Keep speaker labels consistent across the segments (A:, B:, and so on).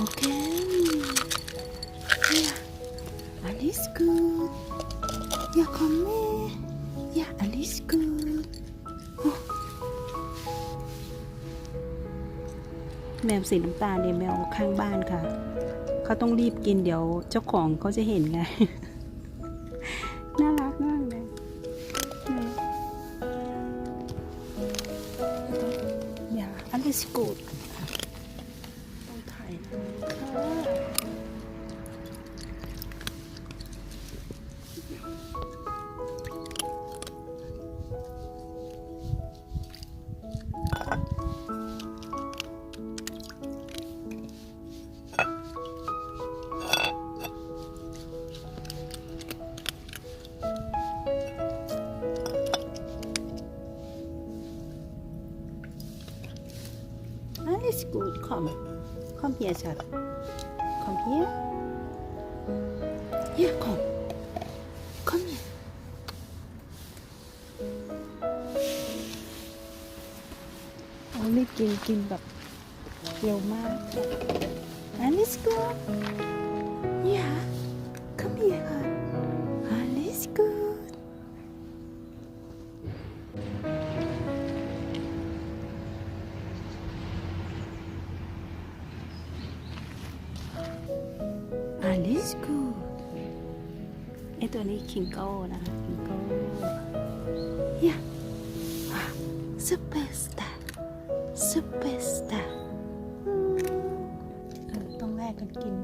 A: Okay. Yeah. Alles gut. Ja, komm mit. Ja, alles gut. Oh. แมวสีน้ำตาลเนี่ยแมวข้างบ้านค่ะ เขาต้องรีบกินเดี๋ยวเจ้าของเขาจะเห็นไง น่ารักมากเลยอย่าอันนี้สกูด come come here chat come here yeah come come here เอารีบกินกินแบบเร็วมากอันนี้ Alles gut ไอตัวนี้คิงโก้นะคะ คิงโก้ยซูเปอร์สตาร์ซูเปอร์สตาร์ต้องแลกกันกิน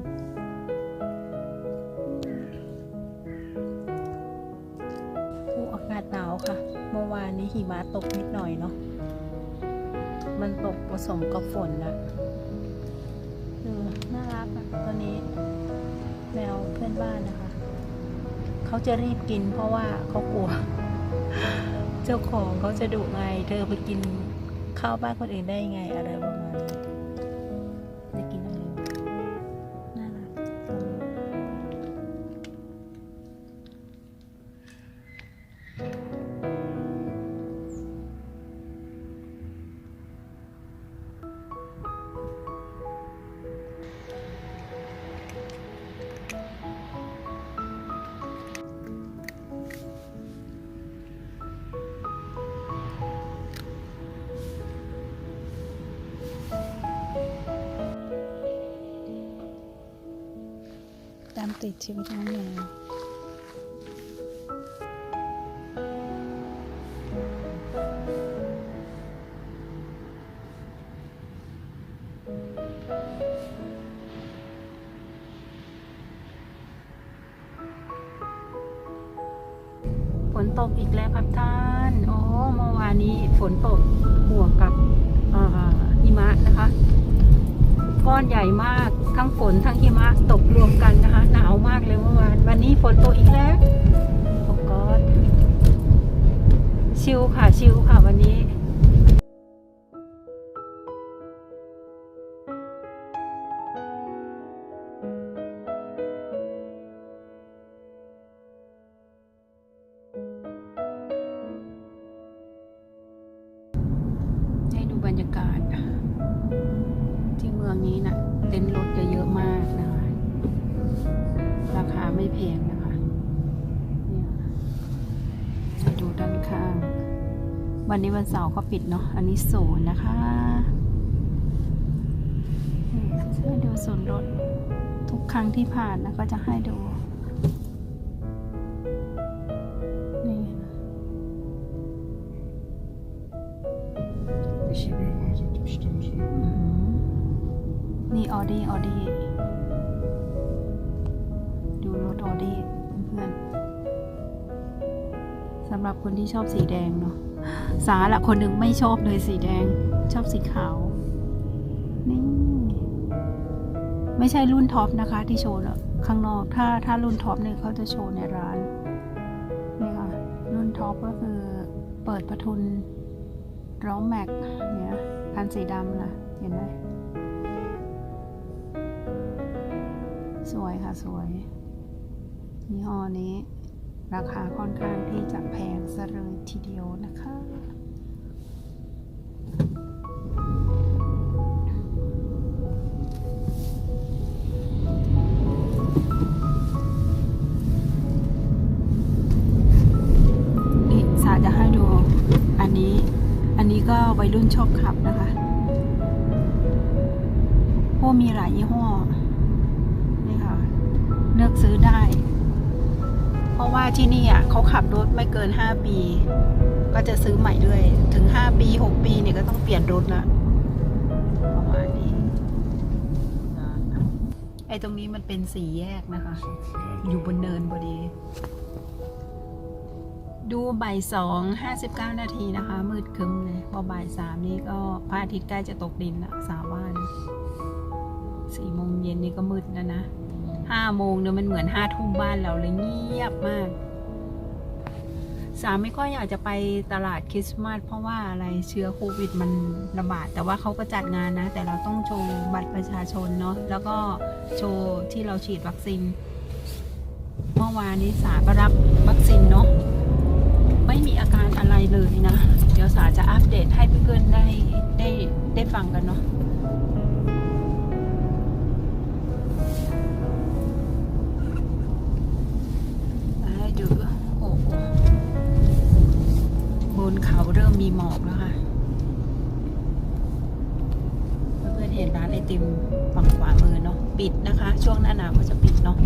A: อ้อากาศหนาวค่ะ เมื่อวานนี้หิมะตกนิดหน่อยเนาะ มันตกผสมกับฝนนะเออน่ารักอะตอนนี้ แมวเพื่อนบ้านนะคะ เขาจะรีบกินเพราะว่าเขากลัว เจ้าของเขาจะดุไง เธอไปกินข้าวบ้านคนอื่นได้ไงอะไรประมาณนี้ ติดชีวิตน้องแมวฝนตกอีกแล้วครับท่าน โอ้ เมื่อวานนี้ฝนตกบวกกับอิมะนะคะ ก้อนใหญ่มาก ทั้งฝนทั้งหิมะตกรวมกันนะคะ หนาวมากเลยเมื่อวาน วันนี้ฝนตกอีกแล้วโอ้กอดชิลค่ะ ชิลค่ะวันนี้ให้ดูบรรยากาศ เมืองนี้นะเต็นท์รถจะเยอะมากนะคะ ราคาไม่แพงนะคะเนี่ยดูด้านข้าง วันนี้วันเสาร์เขาปิดเนาะอันนี้ศูนย์นะคะให้ดูศูนย์รถทุกครั้งที่ผ่านนะก็จะให้ดู นี่ออดี้ออดี้ดูรถออดี้เพื่อนสำหรับคนที่ชอบสีแดงเนาะสาละคนหนึ่งไม่ชอบเลยสีแดง ชอบสีขาว นี่ ไม่ใช่รุ่นท็อปนะคะ ที่โชว์แล้วข้างนอกถ้าถ้ารุ่นท็อปเนี่ยเขาจะโชว์ในร้านนี่ค่ะรุ่นท็อปก็คือเปิดประทุนร้องแม็กเนี่ยคันสีดำนะเห็นไหม สวยค่ะสวย ยี่ห้อนี้ ราคาค่อนข้างที่จะแพงเลยทีเดียวนะคะก็วัยรุ่นชอบขับนะคะ พวกมีหลายยี่ห้อ เลือกซื้อได้ เพราะว่าที่นี่อะเขาขับรถไม่เกิน5ปี ก็จะซื้อใหม่ด้วย ถึง5ปี6ปีเนี่ยก็ต้องเปลี่ยนรถละประมาณนี้ไอ้ตรงนี้มันเป็นสี่แยกนะคะ อยู่บนเนินพอดี ดูบ่ายสองห้าสิบเก้านาทีนะคะ มืดครึ้มเลยพอบ่ายสามนี่ก็พระอาทิตย์ใกล้จะตกดินละสาวว่านสี่โมงเย็นนี่ก็มืดแล้วนะ ห้าโมงเนี่ยมันเหมือนห้าทุ่มบ้านเราเลยเงียบมาก สามไม่ค่อยอยากจะไปตลาดคริสต์มาสเพราะว่าอะไรเชื้อโควิดมันระบาด แต่ว่าเขาก็จัดงานนะ แต่เราต้องโชว์บัตรประชาชนเนาะแล้วก็โชว์ที่เราฉีดวัคซีนเมื่อวานนี้สาก็รับวัคซีนเนาะไม่มีอาการอะไรเลยนะ เดี๋ยวสาจะอัปเดตให้เพื่อนๆได้ได้ได้ฟังกันเนาะ นเขาเริ่มมีหมอกแล้วค่ะ เพื่อนๆเห็นร้านไอติมฝั่งขวามือเนาะปิดนะคะ ช่วงหน้าหนาวก็จะปิดเนาะ